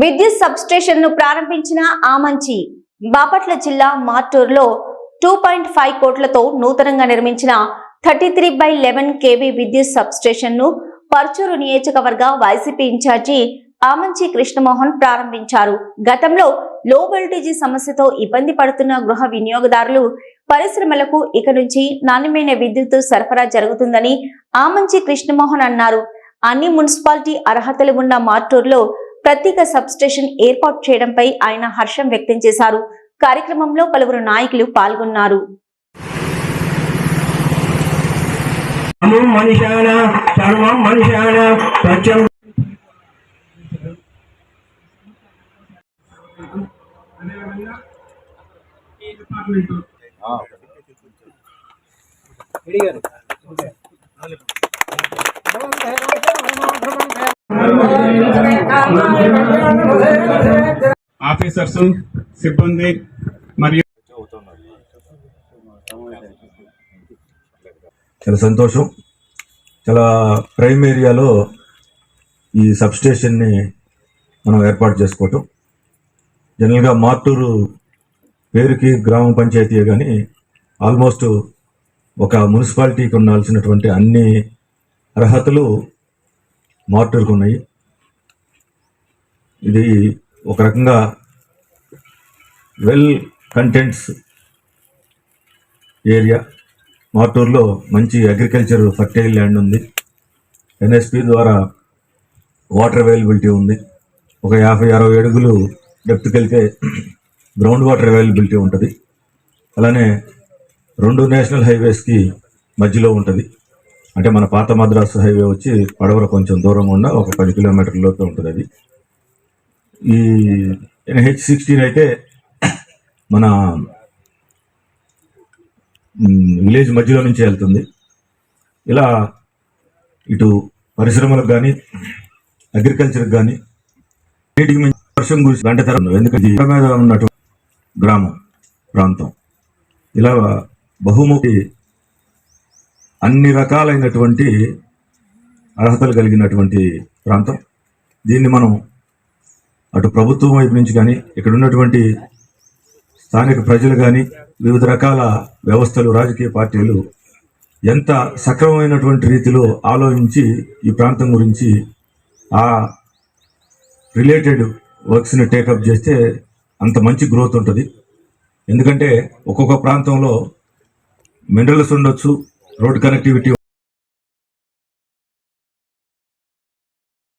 విద్యుత్ సబ్స్టేషన్ను ప్రారంభించిన ఆమంచి బాపట్ల జిల్లా మార్టూర్లో టూ పాయింట్ ఫైవ్ కోట్లతో నూతనంగా నిర్మించిన thirty three by eleven KV విద్యుత్ సబ్స్టేషన్ను పర్చూరు నియోజకవర్గ వైసీపీ ఇన్ఛార్జి ఆమంచి కృష్ణమోహన్ ప్రారంభించారు. గతంలో లో వోల్టేజీ సమస్యతో ఇబ్బంది పడుతున్న గృహ వినియోగదారులు పరిశ్రమలకు ఇక నుంచి నాణ్యమైన విద్యుత్ సరఫరా జరుగుతుందని ఆమంచి కృష్ణమోహన్ అన్నారు. అన్ని మున్సిపాలిటీ అర్హతలు ఉన్న మార్టూర్లో ప్రత్యేక సబ్ స్టేషన్ ఏర్పాటు చేయడంపై ఆయన హర్షం వ్యక్తం చేశారు. కార్యక్రమంలో పలువురు నాయకులు పాల్గొన్నారు. సర్వం ఆఫీసర్స్ సిబ్బంది మరియు చాలా సంతోషం. చాలా ప్రైమ్ ఏరియాలో ఈ సబ్స్టేషన్ని మనం ఏర్పాటు చేసుకోవటం. జనరల్గా మార్టూరు పేరుకి గ్రామ పంచాయతీ కానీ ఆల్మోస్ట్ ఒక మున్సిపాలిటీకి ఉండాల్సినటువంటి అన్ని అర్హతలు మార్టూరుకు ఉన్నాయి. ఇది ఒక రకంగా వెల్ కంటెంట్స్ ఏరియా. మాటూరులో మంచి అగ్రికల్చర్ ఫర్టైల్ ల్యాండ్ ఉంది. ఎన్ఎస్పి ద్వారా వాటర్ అవైలబిలిటీ ఉంది. ఒక యాభై అరవై అడుగులు డెప్త్కి వెళ్తే గ్రౌండ్ వాటర్ అవైలబిలిటీ ఉంటుంది. అలానే రెండు నేషనల్ హైవేస్కి మధ్యలో ఉంటుంది. అంటే మన పాత మద్రాసు హైవే వచ్చి పడవర కొంచెం దూరంగా ఉన్న ఒక పది కిలోమీటర్లలోపే ఉంటుంది అది. ఈ ఎన్హెచ్ సిక్స్టీన్ అయితే మన విలేజ్ మధ్యలో నుంచి వెళ్తుంది. ఇలా ఇటు పరిశ్రమలకు కానీ అగ్రికల్చర్కి కానీ వీటికి మించి వర్షం గురించి గంట తరం ఎందుకంటే మీద ఉన్నటువంటి గ్రామం ప్రాంతం ఇలా బహుముఖి అన్ని రకాలైనటువంటి అర్హతలు కలిగినటువంటి ప్రాంతం. దీన్ని మనం అటు ప్రభుత్వం వైపు నుంచి కానీ ఇక్కడ ఉన్నటువంటి స్థానిక ప్రజలు కానీ వివిధ రకాల వ్యవస్థలు రాజకీయ పార్టీలు ఎంత సక్రమమైనటువంటి రీతిలో ఆలోచించి ఈ ప్రాంతం గురించి ఆ రిలేటెడ్ వర్క్స్ని టేకప్ చేస్తే అంత మంచి గ్రోత్ ఉంటుంది. ఎందుకంటే ఒక్కొక్క ప్రాంతంలో మినరల్స్ ఉండొచ్చు రోడ్ కనెక్టివిటీ